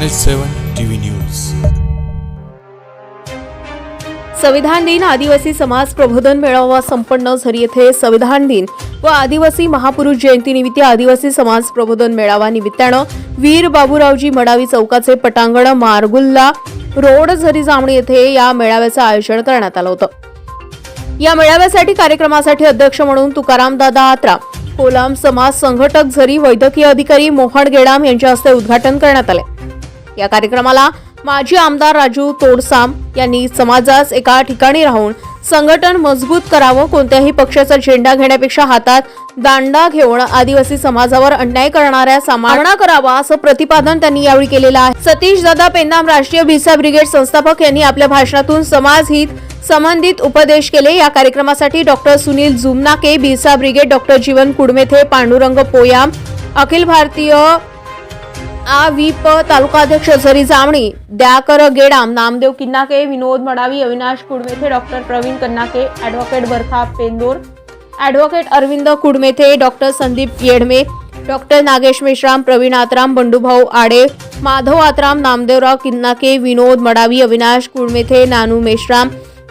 Channel सेवन TV news. संविधान दिन आदिवासी समाज प्रबोधन मेळावा संपन्न झरी येथे संविधान दिन व आदिवासी महापुरुष जयंतीनिमित्त आदिवासी समाज प्रबोधन मेळावा निमित्तानं वीर बाबूरावजी मडावी चौकाचे पटांगण मारगुल्ला रोड झरी जामणी येथे या मेळाव्याचं आयोजन करण्यात आलं होतं. या मेळाव्यासाठी कार्यक्रमासाठी अध्यक्ष म्हणून तुकाराम दादा आत्रा कोलाम समाज संघटक झरी वैद्यकीय अधिकारी मोहन गेडाम यांच्या हस्ते उद्घाटन करण्यात आले. या कार्यक्रमाला माजी आमदार राजू तोडसाम यांनी समाजास एका ठिकाणी राहून संघटन मजबूत करावं कोणत्याही पक्षाचा झेंडा घेण्यापेक्षा हातात दांडा घेऊन आदिवासी समाजावर अन्याय करणाऱ्या सामना करावा असं प्रतिपादन त्यांनी यावेळी केलेलं आहे. सतीश दादा पेंदाम राष्ट्रीय भिसा ब्रिगेड संस्थापक यांनी आपल्या भाषणातून समाज हित संबंधित उपदेश केले. या कार्यक्रमासाठी doctor Sunil Jumnake Bhisa brigade doctor Jeevan Kudmethe Pandurang Poyam Akhil Bharatiya आ व्ही प तालुकाध्यक्ष Zari Jamni Dyakar Gedam Namdev Kinnake Vinod Madavi Avinash Kudmethe doctor Pravin Kannake advocate Barkha Pendor advocate Arvind Kudmethe doctor Sandeep Yedme doctor Nagesh Meshram Pravin Atram Bandubhau Ade Madhav Atram Namdevrao Kinnake Vinod Madavi Avinash Kudmethe Nanu Meshram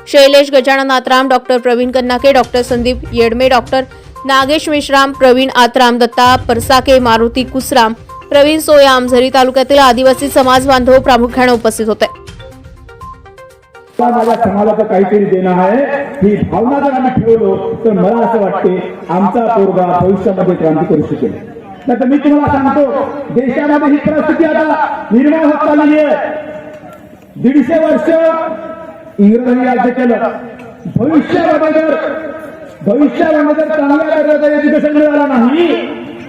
Shailesh Gajanan Atram doctor Pravin Kannake doctor Sandeep Yedme doctor Nagesh Meshram Pravin Atram Datta Parsake Maruti Kusram Pravin Soya Amjhari तालुक्यातील आदिवासी समाज बांधव प्रामुख्याने उपस्थित होते. माझ्या समाजाचं काहीतरी देणं आहे. ही भावना जर आम्ही ठेवलो तर मला असं वाटते आमचा पोरगा भविष्यामध्ये क्रांती करू शकेल. नाही तर मी तुम्हाला सांगतो देशामध्ये ही परिस्थिती आता निर्माण होत चाललेली आहे. दीडशे वर्ष इंग्रजांनी राज्य केलं. भविष्यामध्ये जर भविष्यामध्ये जर चांगल्या दर्जाचं एज्युकेशन मिळालं नाही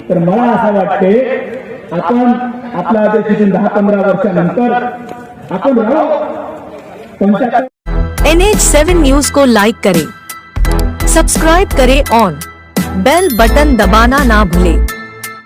तर मला असं वाटते आपण अपना देशातील दहा पंधरा एन एच सेवन न्यूज़ को लाइक करें. सब्सक्राइब करें और बेल बटन दबाना ना भूलें.